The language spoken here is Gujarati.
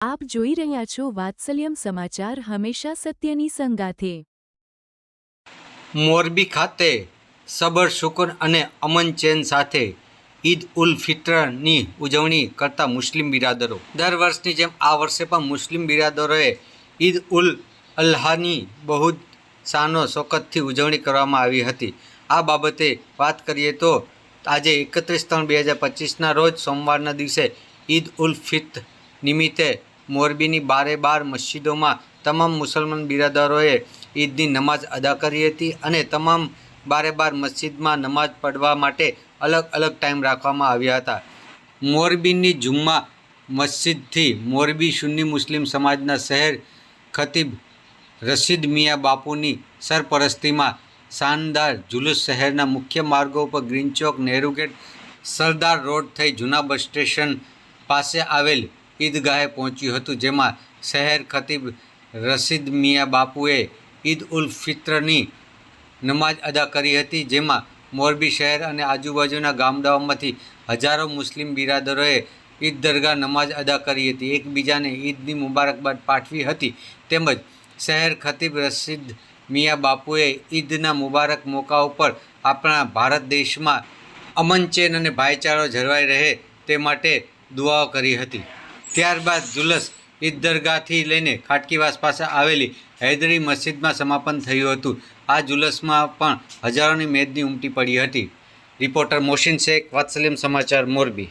આપ જોઈ રહ્યા છો વાત્સલ્યમ સમાચાર હંમેશા સત્યની સંગાથે. મોરબી ખાતે સબર શુકર અને અમન ચેન સાથે ઈદ ઉલ ફિત્રની ઉજવણી કરતા મુસ્લિમ બિરાદરો. દર વર્ષની જેમ આ વર્ષે પણ મુસ્લિમ બિરાદરોએ ઈદ ઉલ અલ્હાની બહુ શાનો શોકતથી ઉજવણી કરવામાં આવી હતી. આ બાબતે વાત કરીએ તો આજે એકત્રીસ ત્રણ બે હજાર પચીસના રોજ સોમવારના દિવસે ઈદ ઉલ ફિત્ર નિમિત્તે મોરબીની બારે બાર મસ્જિદોમાં તમામ મુસલમાન બિરાદરોએ ઈદની નમાઝ અદા કરી હતી અને તમામ બારે બાર મસ્જિદમાં નમાઝ પઢવા માટે અલગ અલગ ટાઈમ રાખવામાં આવ્યા હતા. મોરબીની જુમ્મા મસ્જિદથી મોરબી સુન્ની મુસ્લિમ સમાજના શહેર ખતીબ રશીદ મિયા બાપુની સરપરસ્તીમાં શાનદાર જુલુસ શહેરના મુખ્ય માર્ગો ઉપર ગ્રીન ચોક, નહેરુ ગેટ, સરદાર રોડ થઈ જૂના બસ સ્ટેશન પાસે આવેલ ઈદગાહે પહોંચ્યું હતું, જેમાં શહેર ખતીબ રશીદ મિયા બાપુએ ઈદ ઉલ ફિત્રની નમાઝ અદા કરી હતી, જેમાં મોરબી શહેર અને આજુબાજુના ગામડાઓમાંથી હજારો મુસ્લિમ બિરાદરોએ ઈદ દરગાહ નમાઝ અદા કરી હતી. એકબીજાને ઈદની મુબારકબાદ પાઠવી હતી. તેમજ શહેર ખતીબ રશીદ મિયા બાપુએ ઈદના મુબારક મોકા ઉપર આપણા ભારત દેશમાં અમન ચેન અને ભાઈચારો જળવાઈ રહે તે માટે દુઆઓ કરી હતી. ત્યારબાદ જુલસ ઈદ દરગાહથી લઈને ખાટકીવાસ પાસે આવેલી હૈદરી મસ્જિદમાં સમાપન થયું હતું. આ જુલસમાં પણ હજારોની મેદની ઉમટી પડી હતી. રિપોર્ટર મોશિન શેખ, વાત્સલ્યમ સમાચાર, મોરબી.